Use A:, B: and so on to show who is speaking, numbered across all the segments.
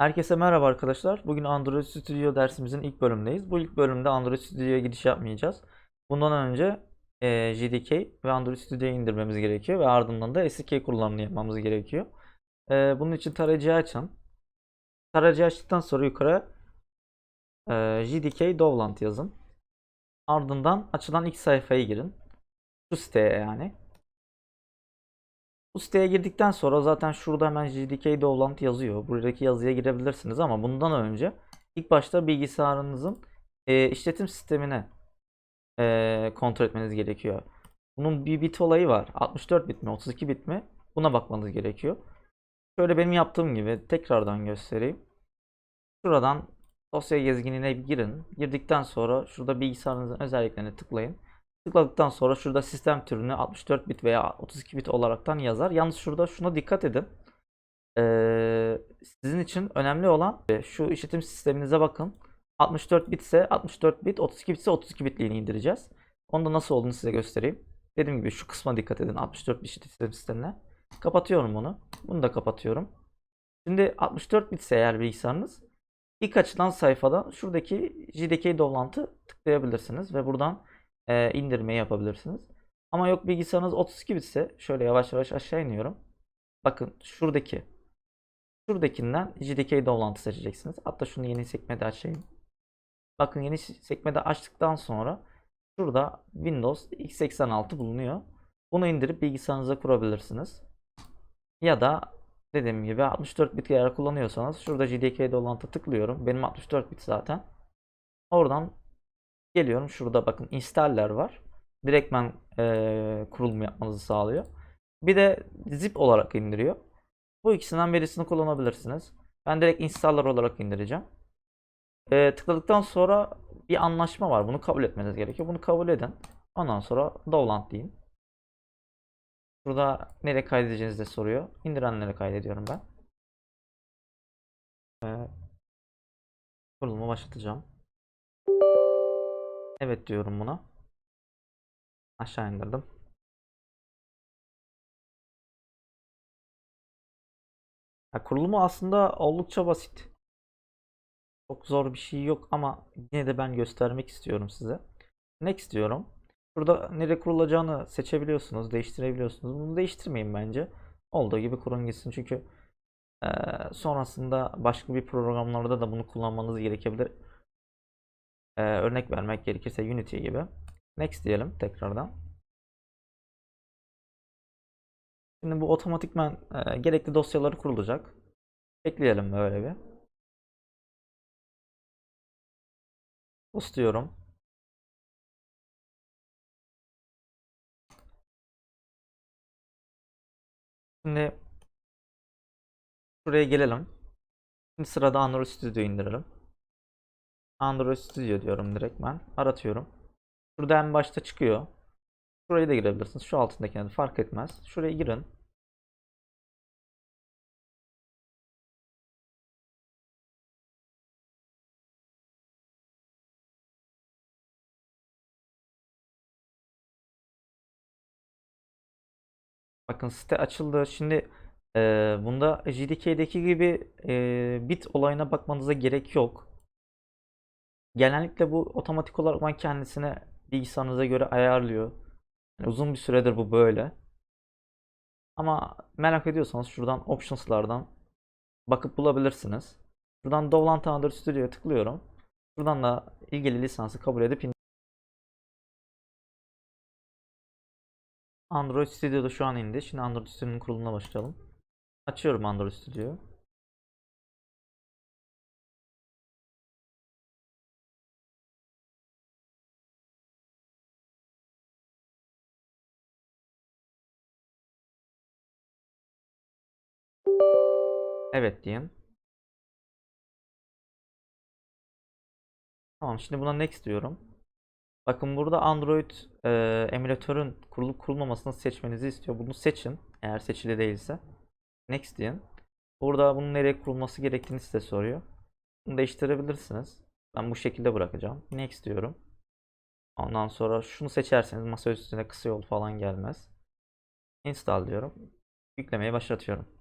A: Herkese merhaba arkadaşlar. Bugün Android Studio dersimizin ilk bölümündeyiz. Bu ilk bölümde Android Studio'ya giriş yapmayacağız. Bundan önce e, JDK ve Android Studio'yu indirmemiz gerekiyor ve ardından da SDK kullanımını yapmamız gerekiyor. E, bunun için tarayıcıyı açın. Tarayıcıyı açtıktan sonra yukarı e, JDK Dovland yazın. Ardından açılan ilk sayfaya girin. Şu siteye yani. Bu siteye girdikten sonra zaten şurada hemen JDK Dovland yazıyor. Buradaki yazıya girebilirsiniz ama bundan önce ilk başta bilgisayarınızın e, işletim sistemine e, kontrol etmeniz gerekiyor. Bunun bir bit olayı var. 64 bit mi 32 bit mi? Buna bakmanız gerekiyor. Şöyle benim yaptığım gibi tekrardan göstereyim. Şuradan dosya gezginine girin. Girdikten sonra şurada bilgisayarınızın özelliklerine tıklayın. Tıkladıktan sonra şurada sistem türünü 64 bit veya 32 bit olaraktan yazar. Yalnız şurada şuna dikkat edin. Ee, sizin için önemli olan şu işletim sisteminize bakın. 64 bit ise 64 bit, 32 bit ise 32 bitliğini indireceğiz. Onu da nasıl olduğunu size göstereyim. Dediğim gibi şu kısma dikkat edin 64 bit işletim sistemine. Kapatıyorum bunu. Bunu da kapatıyorum. Şimdi 64 bit ise eğer bilgisayarınız ilk açılan sayfada şuradaki JDK download'ı tıklayabilirsiniz ve buradan e, indirmeyi yapabilirsiniz. Ama yok bilgisayarınız 32 bitse şöyle yavaş yavaş aşağı iniyorum. Bakın şuradaki şuradakinden JDK download'ı seçeceksiniz. Hatta şunu yeni sekmede açayım. Bakın yeni sekmede açtıktan sonra şurada Windows x86 bulunuyor. Bunu indirip bilgisayarınıza kurabilirsiniz. Ya da dediğim gibi 64 bit eğer kullanıyorsanız şurada JDK download'a tıklıyorum. Benim 64 bit zaten. Oradan Geliyorum şurada bakın installer var. Direktmen e, kurulum yapmanızı sağlıyor. Bir de zip olarak indiriyor. Bu ikisinden birisini kullanabilirsiniz. Ben direkt installer olarak indireceğim. E, tıkladıktan sonra bir anlaşma var. Bunu kabul etmeniz gerekiyor. Bunu kabul edin. Ondan sonra download deyin. Burada nereye kaydedeceğinizi de soruyor. İndirenlere kaydediyorum ben. E, kurulumu başlatacağım. Evet diyorum buna. Aşağı indirdim. Ya kurulumu aslında oldukça basit. Çok zor bir şey yok ama yine de ben göstermek istiyorum size. Next diyorum. Burada nereye kurulacağını seçebiliyorsunuz, değiştirebiliyorsunuz. Bunu değiştirmeyin bence. Olduğu gibi kurun gitsin çünkü e, sonrasında başka bir programlarda da bunu kullanmanız gerekebilir. Ee, örnek vermek gerekirse Unity gibi. Next diyelim tekrardan. Şimdi bu otomatikman e, gerekli dosyaları kurulacak. Ekleyelim böyle bir. Post diyorum. Şimdi şuraya gelelim. Şimdi sırada Android Studio indirelim. Android Studio diyorum direkt ben. Aratıyorum. Şurada en başta çıkıyor. Şuraya da girebilirsiniz. Şu altındakine de fark etmez. Şuraya girin. Bakın site açıldı. Şimdi e, bunda JDK'deki gibi e, bit olayına bakmanıza gerek yok. Genellikle bu otomatik olarak kendisine bilgisayarınıza göre ayarlıyor. Yani uzun bir süredir bu böyle. Ama merak ediyorsanız şuradan options'lardan bakıp bulabilirsiniz. Şuradan Dovlan Android Studio'ya tıklıyorum. Şuradan da ilgili lisansı kabul edip Android Studio'da şu an indi. Şimdi Android Studio'nun kurulumuna başlayalım. Açıyorum Android Studio. Evet diyeyim. Tamam şimdi buna next diyorum. Bakın burada Android e, emülatörün kurulup kurulmamasını seçmenizi istiyor. Bunu seçin eğer seçili değilse. Next diyin. Burada bunun nereye kurulması gerektiğini size soruyor. Bunu değiştirebilirsiniz. Ben bu şekilde bırakacağım. Next diyorum. Ondan sonra şunu seçerseniz masa üstüne kısa yol falan gelmez. Install diyorum. Yüklemeye başlatıyorum.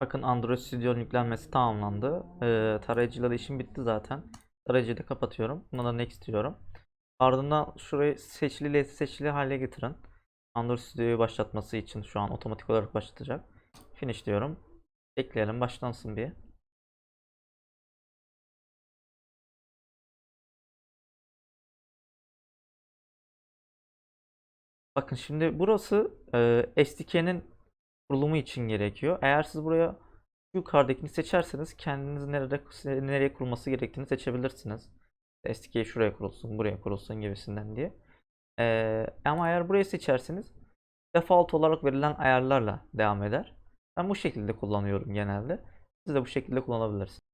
A: Bakın Android Studio'nun yüklenmesi tamamlandı. Ee, tarayıcıyla da işim bitti zaten. Tarayıcıyı da kapatıyorum. Buna da next diyorum. Ardından şurayı seçili seçili hale getirin. Android Studio'yu başlatması için şu an otomatik olarak başlatacak. Finish diyorum. Bekleyelim başlansın bir. Bakın şimdi burası e, SDK'nin kurulumu için gerekiyor. Eğer siz buraya yukarıdakini seçerseniz kendiniz nerede nereye kurulması gerektiğini seçebilirsiniz. SDK şuraya kurulsun, buraya kurulsun gibisinden diye. E, ama eğer burayı seçerseniz default olarak verilen ayarlarla devam eder. Ben bu şekilde kullanıyorum genelde. Siz de bu şekilde kullanabilirsiniz.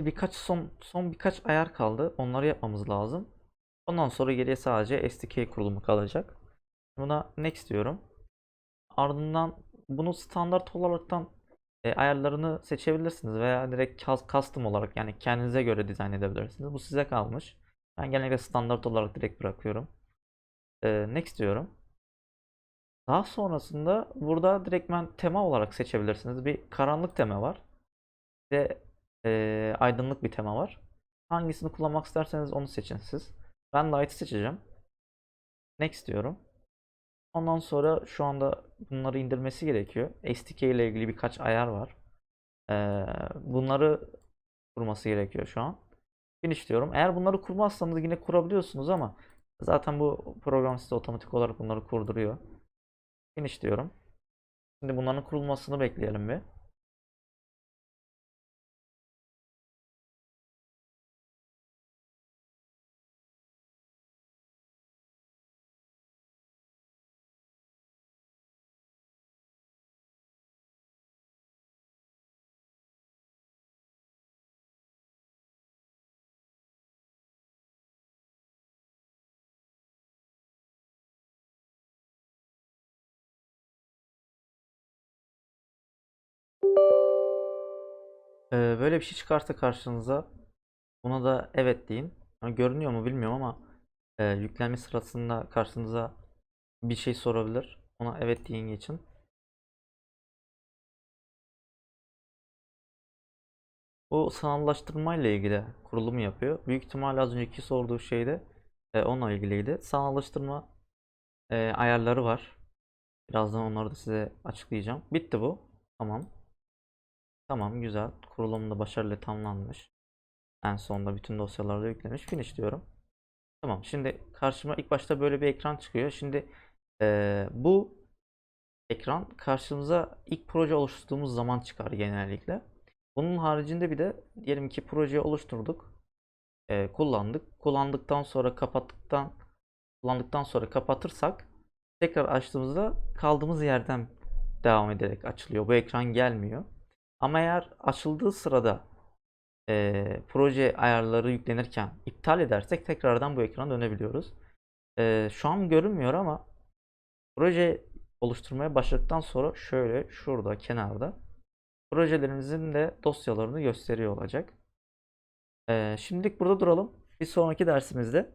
A: Birkaç son son birkaç ayar kaldı. Onları yapmamız lazım. Ondan sonra geriye sadece SDK kurulumu kalacak. Buna next diyorum. Ardından bunu standart olaraktan e, ayarlarını seçebilirsiniz veya direkt cus- custom olarak yani kendinize göre dizayn edebilirsiniz. Bu size kalmış. Ben genellikle standart olarak direkt bırakıyorum. E, next diyorum. Daha sonrasında burada direktmen tema olarak seçebilirsiniz. Bir karanlık tema var. De e, aydınlık bir tema var. Hangisini kullanmak isterseniz onu seçin siz. Ben Light'ı seçeceğim. Next diyorum. Ondan sonra şu anda bunları indirmesi gerekiyor. SDK ile ilgili birkaç ayar var. Ee, bunları kurması gerekiyor şu an. Finish diyorum. Eğer bunları kurmazsanız yine kurabiliyorsunuz ama zaten bu program size otomatik olarak bunları kurduruyor. Finish diyorum. Şimdi bunların kurulmasını bekleyelim bir. Ee, böyle bir şey çıkarsa karşınıza buna da evet deyin. Ama görünüyor mu bilmiyorum ama e, yüklenme sırasında karşınıza bir şey sorabilir. Ona evet deyin geçin. Bu sanallaştırma ile ilgili kurulumu yapıyor. Büyük ihtimalle az önceki sorduğu şey de e, onunla ilgiliydi. Sanallaştırma e, ayarları var. Birazdan onları da size açıklayacağım. Bitti bu. Tamam. Tamam güzel. Kurulum da başarıyla tamamlanmış. En sonunda bütün dosyalar da yüklemiş. Finish diyorum. Tamam. Şimdi karşıma ilk başta böyle bir ekran çıkıyor. Şimdi eee, bu ekran karşımıza ilk proje oluşturduğumuz zaman çıkar genellikle. Bunun haricinde bir de diyelim ki projeyi oluşturduk. eee, kullandık. Kullandıktan sonra kapattıktan kullandıktan sonra kapatırsak tekrar açtığımızda kaldığımız yerden devam ederek açılıyor. Bu ekran gelmiyor. Ama eğer açıldığı sırada eee, proje ayarları yüklenirken iptal edersek tekrardan bu ekrana dönebiliyoruz. Eee, şu an görünmüyor ama proje oluşturmaya başladıktan sonra şöyle şurada kenarda projelerimizin de dosyalarını gösteriyor olacak. Eee, şimdilik burada duralım. Bir sonraki dersimizde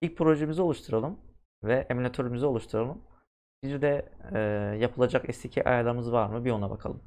A: ilk projemizi oluşturalım ve emülatörümüzü oluşturalım. Bir de eee, yapılacak SDK ayarlarımız var mı bir ona bakalım.